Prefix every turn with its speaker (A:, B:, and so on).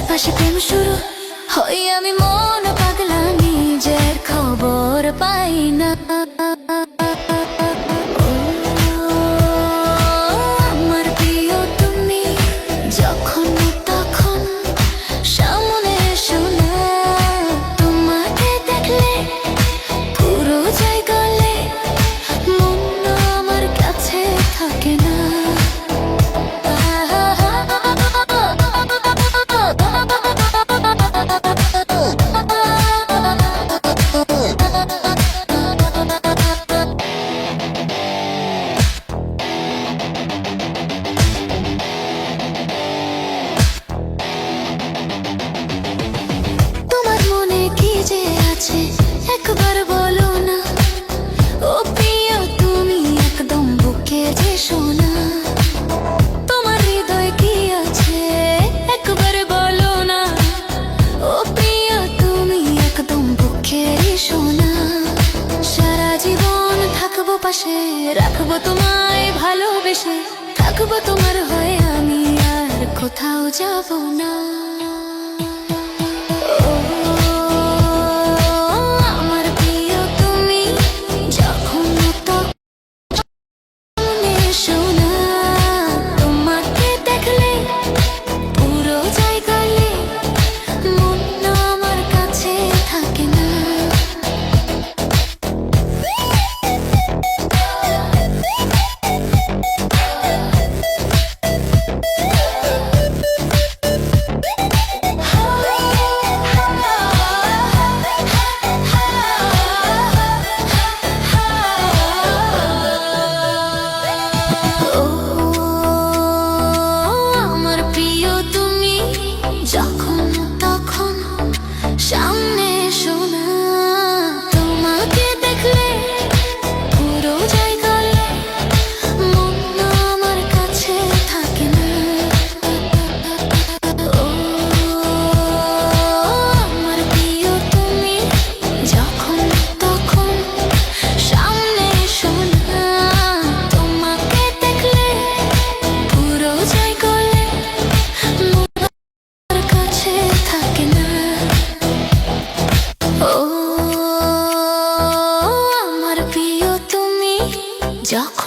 A: পাশে প্রেম শুরু। হই আমি মন পাগলা নিজের খবর পাই না। একবার বলো না। ও তুমি একদম বুকে যে শোনা তোমার হৃদয় কি আছে? একবার বলো না। ও তুমি একদম বুকের শোনা সারা জীবন থাকব পাশে, রাখব তোমায় ভালোবেসে। থাকব তোমার হয়ে, আমি আর কোথাও যাব না। ও যখন